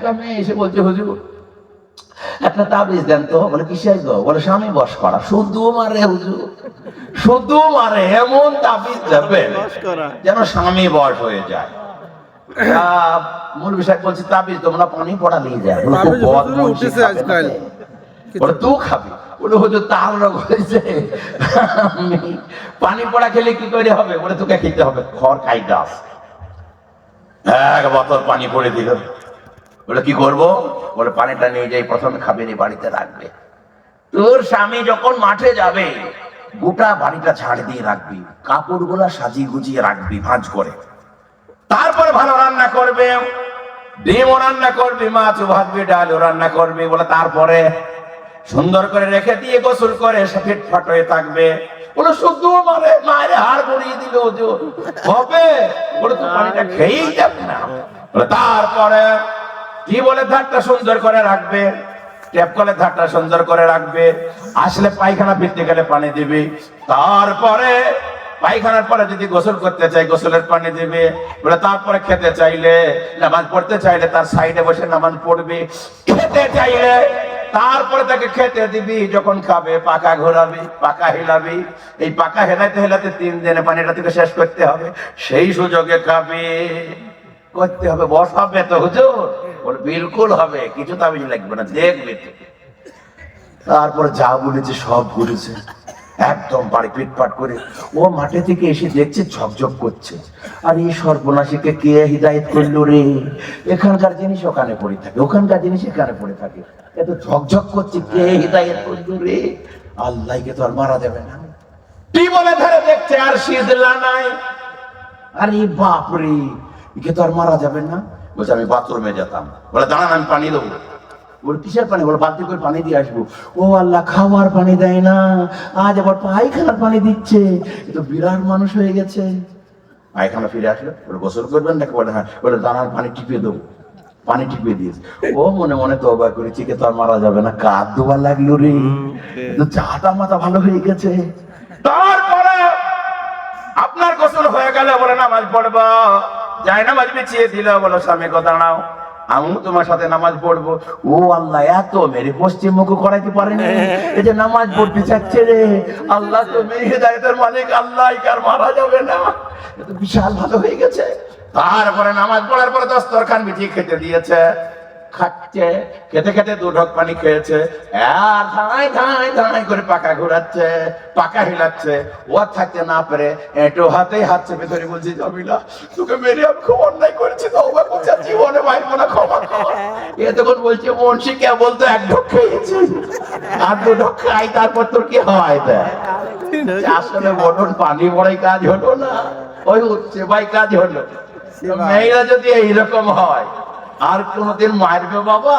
একটা মেয়ে এসে বলছে হুজুর একটা তাবিজ দেন তো। বলে কিসের গো? বলে স্বামী বস করা। শুধু মারে হুজুর। শুধু মারে এমন তাবিজ দেবেন যেন স্বামী বস হয়ে যায়। মূল বিষয় বলছি তাবিজ তোমরা পানি পড়া নিয়ে যায় বলে, তাবিজ বদ হুজুরে মনসি উঠেছে আজকাল। রে। বলে খাবি। বলে হুজুর তার রোগ হয়েছে। পানি পড়া খেলে কি করে হবে? বলে তোকে খেতে হবে। খড় খাই দাস এক বোতল পানি পড়ে দিল। বলে, কি করব? বলে, পানিটা নিয়ে যাই, প্রথমে খাবে নি বাড়িতে রাখবে। তোর স্বামী যখন মাঠে যাবে, গোটা বাড়িটা ঝাড় দিয়ে রাখবি কাপড়গুলা সাজিয়ে গুজিয়ে রাখবি, ভাঁজ করে। তারপরে ভালো রান্না করবে, ডিমও রান্না করবি, মাছও ভাজবি, ডালও রান্না করবি, বলে, তারপরে সুন্দর করে রেখে দিয়ে গোসল করে, সে ফিটফাট হয়ে থাকবে। বলে শুধু মারে, মায়ের হাড় গড়িয়ে দিল হবে? বলে, তো পানিটা খেয়েই যাবে না। তারপরে কি বলে ধারটা সুন্দর করে রাখবে? ট্যাপ কলের ধারটা সুন্দর করে রাখবে। আসলে পায়খানা ফিরতে গেলে পানি দিবি। তারপরে পায়খানার পরে যদি গোসল করতে চাই গোসলের পানি দিবে। বলে তারপরে খেতে চাইলে, নামাজ পড়তে চাইলে তার সাইডে বসে নামাজ পড়বে। খেতে চাইলে তারপরে তাকে খেতে দিবি। যখন খাবে, পাকা ঘোরাবি, পাকা হেলাবি। এই পাকা হেলাতে হেলাতে তিন দিনে পানিটা থেকে শেষ করতে হবে। সেই সুযোগে খাবে। করতে হবে বস হবে তো হুজুর। বলে, বিলকুল হবে, কিছু তাবিজ লাগবে না, দেখবি তারপরে যা বলেছে সব করেছে একদম বাড়ি পিটপাট করে ও মাঠে থেকে এসে দেখছে, ঝকঝক করছে। আর এই সর্বনাশীকে কে হিদায়ত করল রে? এখানকার জিনিস ওখানে পড়ে থাকে, ওখানকার জিনিস এখানে পড়ে থাকে। এত ঝকঝক করছে, কে হিদায়ত করল রে? আল্লাহকে তো আর মারা যাবে না। কি বলে ধরে দেখছে আর শীতলা নাই? আরে বাপরে, একে তো আর মারা যাবে না। বলছে আমি বাথরুমে যেতাম। বলে দাঁড়ান আমি পানি দেবো। বলে কিসের পানি? বলে বালতি করে পানি দিয়ে আসব। ও আল্লাহ খাওয়ার পানি দেয় না। আজ আবার পায়খানার পানি দিচ্ছে। এ তো বিরাট মানুষ হয়ে গেছে। পায়খানা ফিরে আসলো। বলে গোসল করবেন নাকি? বলে হ্যাঁ। বলে দাঁড়ান পানি টিপে দেবো। পানি টিপে দিয়েছে। ও মনে মনে তবা করেছি কে তো আর মারা যাবে না। কাঁদ দেওয়ার লাগল রে। চাটা মাথা ভালো হয়ে গেছে। তারপরে আপনার গোসল হয়ে গেলে বলে নামাজ পড়ব। যাই নামাজ বিছিয়ে দিল বলো স্বামী কথা নাও আমিও তোমার সাথে নামাজ পড়ব। ও আল্লাহ এত মেরে পশ্চিম মুখ করাইতে পারেনি এই যে নামাজ পড়তে চাচ্ছে রে আল্লাহ তুমি হৃদায়তের মালিক আল্লাহ কার মারা যাবে না? তো বিশাল ভালো হয়ে গেছে। তারপরে নামাজ পড়ার পরে দশ দস্তরখান বিছিয়ে খেতে দিয়েছে। খাচ্ছে খেতে খেতে দু ঢোক পানি খেয়েছে আর ধাঁই ধাঁই ধাঁই করে পাকা ঘোরাচ্ছে পাকা হিলাচ্ছে। ও থাকতে না পেরে এটো হাতেই হাত চেপে ধরে বলছি জমিলা তোকে মেরে আমি খুব অন্যায় করেছি তো ওবা করছে জীবনে ভাইবো না ক্ষমা কর। এ তখন বলছে মনসি কে বলতো এক ঢোক খেয়েছি আর দু ঢোক খাই তারপর তোর কি হয় তা আসলে বলুন পানি বড়াই কাজ হলো না ওই ভাই কাজ হলো। মেয়েরা যদি এইরকম হয় আর কোনদিন মারবে বাবা।